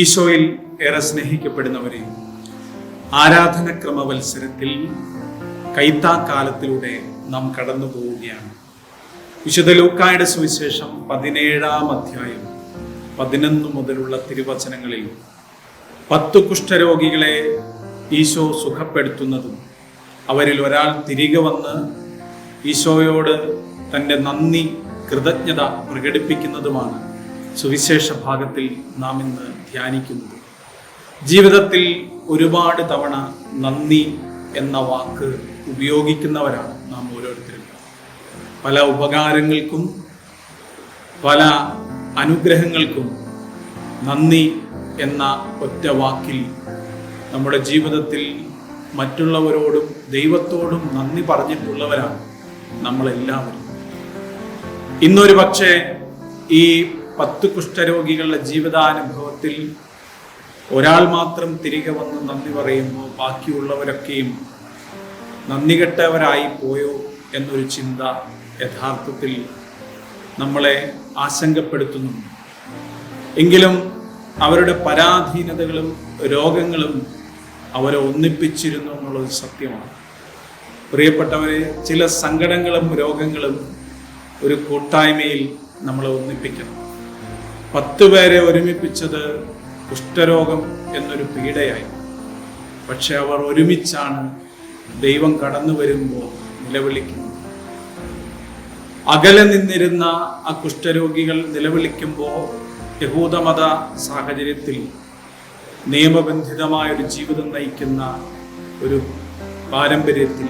ഈശോയിൽ ഏറെ സ്നേഹിക്കപ്പെടുന്നവരെ ആരാധനക്രമവത്സരത്തിൽ കൈത്താക്കാലത്തിലൂടെ നാം കടന്നു പോവുകയാണ്. വിശുദ്ധ ലൂക്കായുടെ സുവിശേഷം പതിനേഴാം അധ്യായം പതിനൊന്ന് മുതലുള്ള തിരുവചനങ്ങളിൽ പത്തു കുഷ്ഠരോഗികളെ ഈശോ സുഖപ്പെടുത്തുന്നതും അവരിൽ ഒരാൾ തിരികെ വന്ന് ഈശോയോട് തന്റെ നന്ദി കൃതജ്ഞത പ്രകടിപ്പിക്കുന്നതുമാണ്. സുവിശേഷ ഭാഗത്തിൽ നാം ഇന്ന് ധ്യാനിക്കുന്നത് ജീവിതത്തിൽ ഒരുപാട് തവണ നന്ദി എന്ന വാക്ക് ഉപയോഗിക്കുന്നവരാണ് നാം ഓരോരുത്തരും. പല ഉപകാരങ്ങൾക്കും പല അനുഗ്രഹങ്ങൾക്കും നന്ദി എന്ന ഒറ്റ വാക്കിൽ നമ്മുടെ ജീവിതത്തിൽ മറ്റുള്ളവരോടും ദൈവത്തോടും നന്ദി പറഞ്ഞിട്ടുള്ളവരാണ് നമ്മളെല്ലാവരും. ഇന്നൊരു പക്ഷേ ഈ പത്ത് കുഷ്ഠരോഗികളുടെ ജീവിതാനുഭവത്തിൽ ഒരാൾ മാത്രം തിരികെ വന്ന് നന്ദി പറയുമ്പോൾ ബാക്കിയുള്ളവരൊക്കെയും നന്ദി കെട്ടവരായി പോയോ എന്നൊരു ചിന്ത യഥാർത്ഥത്തിൽ നമ്മളെ ആശങ്കപ്പെടുത്തുന്നുണ്ട് എങ്കിലും അവരുടെ പരാധീനതകളും രോഗങ്ങളും അവരെ ഒന്നിപ്പിച്ചിരുന്നു എന്നുള്ളത് സത്യമാണ്. പ്രിയപ്പെട്ടവരെ ചില സങ്കടങ്ങളും രോഗങ്ങളും ഒരു കൂട്ടായ്മയിൽ നമ്മളെ ഒന്നിപ്പിക്കണം. പത്ത് പേരെ ഒരുമിപ്പിച്ചത് കുഷ്ഠരോഗം എന്നൊരു പീഡയായി. പക്ഷെ അവർ ഒരുമിച്ചാണ് ദൈവം കടന്നു വരുമ്പോൾ നിലവിളിക്കുന്നത്. അകലെ നിന്നിരുന്ന ആ കുഷ്ഠരോഗികൾ നിലവിളിക്കുമ്പോൾ യഹൂദമത സാഹചര്യത്തിൽ നിയമബന്ധിതമായ ഒരു ജീവിതം നയിക്കുന്ന ഒരു പാരമ്പര്യത്തിൽ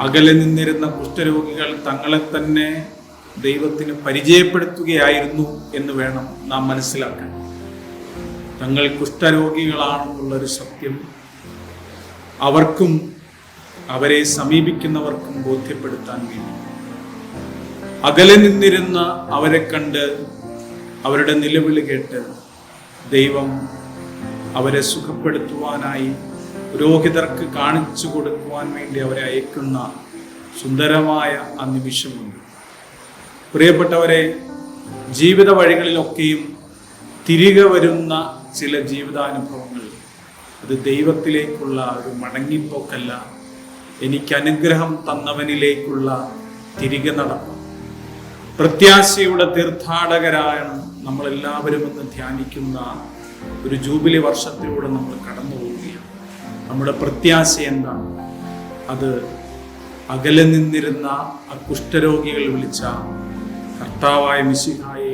അകലെ നിന്നിരുന്ന കുഷ്ഠരോഗികൾ തങ്ങളെ തന്നെ ദൈവത്തിന് പരിചയപ്പെടുത്തുകയായിരുന്നു എന്ന് വേണം നാം മനസ്സിലാക്കാൻ. തങ്ങൾ കുഷ്ഠരോഗികളാണെന്നുള്ളൊരു സത്യം അവർക്കും അവരെ സമീപിക്കുന്നവർക്കും ബോധ്യപ്പെടുത്താൻ വേണ്ടി. അകലെ നിന്നിരുന്ന അവരെ കണ്ട് അവരുടെ നിലവിളി കേട്ട് ദൈവം അവരെ സുഖപ്പെടുത്തുവാനായി പുരോഹിതർക്ക് കാണിച്ചു കൊടുക്കുവാൻ വേണ്ടി അവരെ അയക്കുന്ന സുന്ദരമായ ആ നിമിഷമുണ്ട് പ്രിയപ്പെട്ടവരെ ജീവിത വഴികളിലൊക്കെയും തിരികെ വരുന്ന ചില ജീവിതാനുഭവങ്ങൾ അത് ദൈവത്തിലേക്കുള്ള ഒരു മടങ്ങിപ്പോക്കല്ല. എനിക്ക് അനുഗ്രഹം തന്നവനിലേക്കുള്ള തിരികെ നടപ്പ് പ്രത്യാശയുടെ തീർത്ഥാടകരായാണ് നമ്മളെല്ലാവരും ഒന്ന് ധ്യാനിക്കുന്ന ഒരു ജൂബിലി വർഷത്തിലൂടെ നമ്മൾ കടന്നു പോവുകയാണ്. നമ്മുടെ പ്രത്യാശ എന്താണ്? അത് അകലെ നിന്നിരുന്ന ആ കുഷ്ഠരോഗികൾ വിളിച്ച കർത്താവായ മിശിഹായെ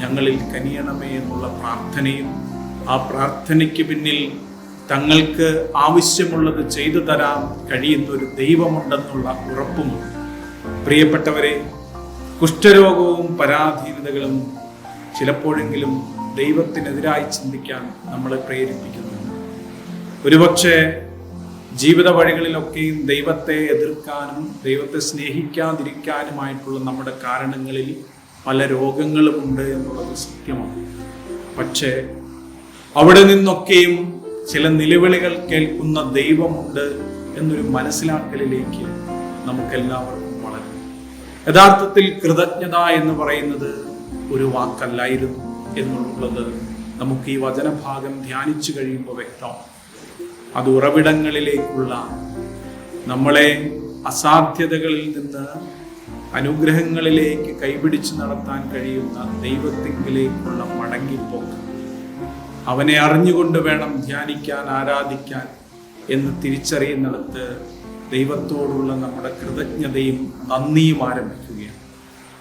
ഞങ്ങളിൽ കനിയണമേ എന്നുള്ള പ്രാർത്ഥനയും ആ പ്രാർത്ഥനയ്ക്ക് പിന്നിൽ തങ്ങൾക്ക് ആവശ്യമുള്ളത് ചെയ്തു തരാൻ കഴിയുന്ന ഒരു ദൈവമുണ്ടെന്നുള്ള ഉറപ്പുമുണ്ട് പ്രിയപ്പെട്ടവരെ കുഷ്ഠരോഗവും പരാധീനതകളും ചിലപ്പോഴെങ്കിലും ദൈവത്തിനെതിരായി ചിന്തിക്കാൻ നമ്മളെ പ്രേരിപ്പിക്കുന്നു. ഒരുപക്ഷെ ജീവിത വഴികളിലൊക്കെയും ദൈവത്തെ എതിർക്കാനും ദൈവത്തെ സ്നേഹിക്കാതിരിക്കാനുമായിട്ടുള്ള നമ്മുടെ കാരണങ്ങളിൽ പല രോഗങ്ങളുമുണ്ട് എന്നുള്ളത് സത്യമാണ്. പക്ഷേ അവിടെ നിന്നൊക്കെയും ചില നിലവിളികൾ കേൾക്കുന്ന ദൈവമുണ്ട് എന്നൊരു മനസ്സിലാക്കലിലേക്ക് നമുക്കെല്ലാവർക്കും വളരും. യഥാർത്ഥത്തിൽ കൃതജ്ഞത എന്ന് പറയുന്നത് ഒരു വാക്കല്ലായിരുന്നു എന്നുള്ളത് നമുക്ക് ഈ വചനഭാഗം ധ്യാനിച്ചു കഴിയുമ്പോൾ വ്യക്തമാണ്. അത് ഉറവിടങ്ങളിലേക്കുള്ള നമ്മളെ അസാധ്യതകളിൽ നിന്ന് അനുഗ്രഹങ്ങളിലേക്ക് കൈപിടിച്ച് നടത്താൻ കഴിയുന്ന ദൈവത്തിങ്കിലേക്കുള്ള മടങ്ങിപ്പോക്ക്. അവനെ അറിഞ്ഞുകൊണ്ട് വേണം ധ്യാനിക്കാൻ ആരാധിക്കാൻ എന്ന് തിരിച്ചറിയുന്നിടത്ത് ദൈവത്തോടുള്ള നമ്മുടെ കൃതജ്ഞതയും നന്ദിയും ആരംഭിക്കുകയാണ്.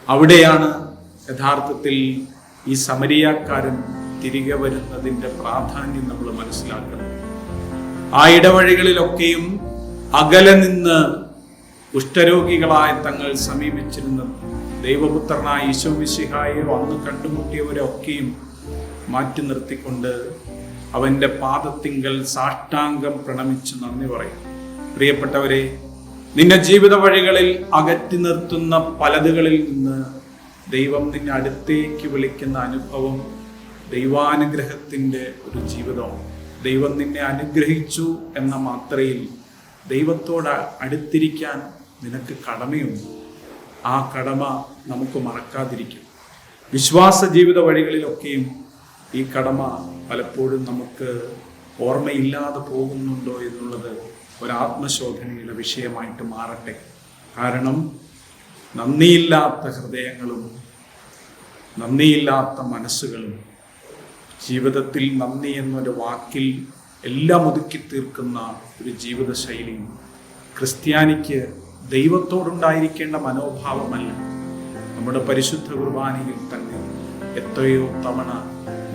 അവിടെയാണ് യഥാർത്ഥത്തിൽ ഈ സമരിയാക്കാരൻ തിരികെ വരുന്നതിന്റെ പ്രാധാന്യം നമ്മൾ മനസ്സിലാക്കണം ആ ഇടവഴികളിലൊക്കെയും അകലെ നിന്ന് കുഷ്ഠരോഗികളായ തങ്ങൾ സമീപിച്ചിരുന്ന ദൈവപുത്രനായ ഈശോ അന്ന് കണ്ടുമുട്ടിയവരൊക്കെയും മാറ്റി നിർത്തിക്കൊണ്ട് അവന്റെ പാദത്തിങ്കൽ സാഷ്ടാംഗം പ്രണമിച്ച് നന്ദി പറയും. പ്രിയപ്പെട്ടവരെ നിന്റെ ജീവിത വഴികളിൽ അകറ്റി നിർത്തുന്ന പലതുകളിൽ നിന്ന് ദൈവം നിന്നെ അടുത്തേക്ക് വിളിക്കുന്ന അനുഭവം ദൈവാനുഗ്രഹത്തിന്റെ ഒരു ജീവിതമാണ്. ദൈവം നിന്നെ അനുഗ്രഹിച്ചു എന്ന മാത്രയിൽ ദൈവത്തോട് അടുത്തിരിക്കാൻ നിനക്ക് കടമയുണ്ട്. ആ കടമ നമുക്ക് മറക്കാതിരിക്കും. വിശ്വാസ ജീവിത വഴികളിലൊക്കെയും ഈ കടമ പലപ്പോഴും നമുക്ക് ഓർമ്മയില്ലാതെ പോകുന്നുണ്ടോ എന്നുള്ളത് ഒരാത്മശോധനയുടെ വിഷയമായിട്ട് മാറട്ടെ. കാരണം നന്ദിയില്ലാത്ത ഹൃദയങ്ങളും നന്ദിയില്ലാത്ത മനസ്സുകളും ജീവിതത്തിൽ നന്ദി എന്നൊരു വാക്കിൽ എല്ലാം ഒതുക്കി തീർക്കുന്ന ഒരു ജീവിതശൈലി. ക്രിസ്ത്യാനിക്ക് ദൈവത്തോടുണ്ടായിരിക്കേണ്ട മനോഭാവമല്ല. നമ്മുടെ പരിശുദ്ധ കുർബാനയിൽ തന്നെ എത്രയോ തവണ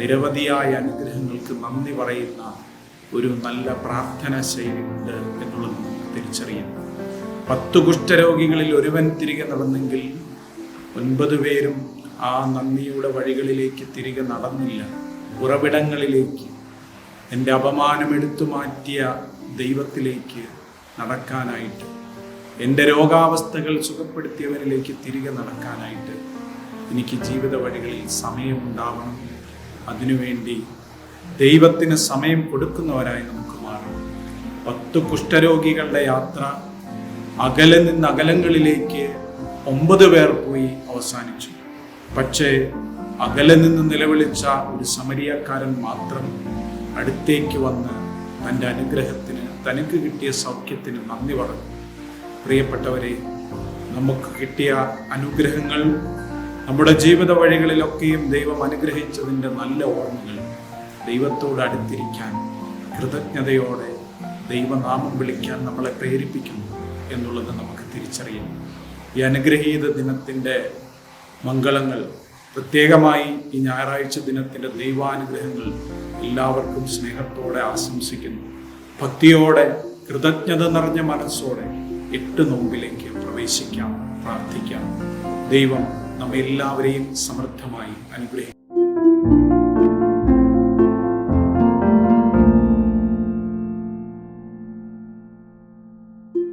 നിരവധിയായ അനുഗ്രഹങ്ങൾക്ക് നന്ദി പറയുന്ന ഒരു നല്ല പ്രാർത്ഥന ഉണ്ട് എന്നുള്ളത് നമുക്ക് തിരിച്ചറിയാം പത്ത് കുഷ്ഠരോഗികളിൽ ഒരുവൻ തിരികെ നടന്നെങ്കിൽ ഒൻപത് പേരും ആ നന്ദിയുടെ വഴികളിലേക്ക് തിരികെ നടന്നില്ല. ഉറവിടങ്ങളിലേക്ക് എന്റെ അപമാനം എടുത്തു മാറ്റിയ ദൈവത്തിലേക്ക് നടക്കാനായിട്ട് എന്റെ രോഗാവസ്ഥകൾ സുഖപ്പെടുത്തിയവരിലേക്ക് തിരികെ നടക്കാനായിട്ട് എനിക്ക് ജീവിത വഴികളിൽ സമയമുണ്ടാവണം. അതിനുവേണ്ടി ദൈവത്തിന് സമയം കൊടുക്കുന്നവരായി നമുക്ക് മാറണം. പത്ത് കുഷ്ഠരോഗികളുടെ യാത്ര അകലെ നിന്ന് അകലങ്ങളിലേക്ക് ഒമ്പത് പേർ പോയി അവസാനിച്ചു. പക്ഷേ അകലെ നിന്ന് നിലവിളിച്ച ഒരു സമരിയക്കാരൻ മാത്രം അടുത്തേക്ക് വന്ന് തന്റെ അനുഗ്രഹത്തിന് തനിക്ക് കിട്ടിയ സൗഖ്യത്തിന് നന്ദി പറഞ്ഞു. പ്രിയപ്പെട്ടവരെ നമുക്ക് കിട്ടിയ അനുഗ്രഹങ്ങൾ നമ്മുടെ ജീവിത വഴികളിലൊക്കെയും ദൈവം അനുഗ്രഹിച്ചതിന്റെ നല്ല ഓർമ്മകൾ ദൈവത്തോട് അടുത്തിരിക്കാൻ കൃതജ്ഞതയോടെ ദൈവനാമം വിളിക്കാൻ നമ്മളെ പ്രേരിപ്പിക്കുന്നു എന്നുള്ളത് നമുക്ക് തിരിച്ചറിയാം ഈ അനുഗ്രഹീത ദിനത്തിന്റെ മംഗളങ്ങൾ പ്രത്യേകമായി ഈ ഞായറാഴ്ച ദിനത്തിന്റെ ദൈവാനുഗ്രഹങ്ങൾ എല്ലാവർക്കും സ്നേഹത്തോടെ ആശംസിക്കുന്നു. ഭക്തിയോടെ കൃതജ്ഞത നിറഞ്ഞ മനസ്സോടെ എട്ട് നോമ്പിലേക്ക് പ്രവേശിക്കാം പ്രാർത്ഥിക്കാം. ദൈവം നമ്മെല്ലാവരെയും സമൃദ്ധമായി അനുഗ്രഹിക്കും.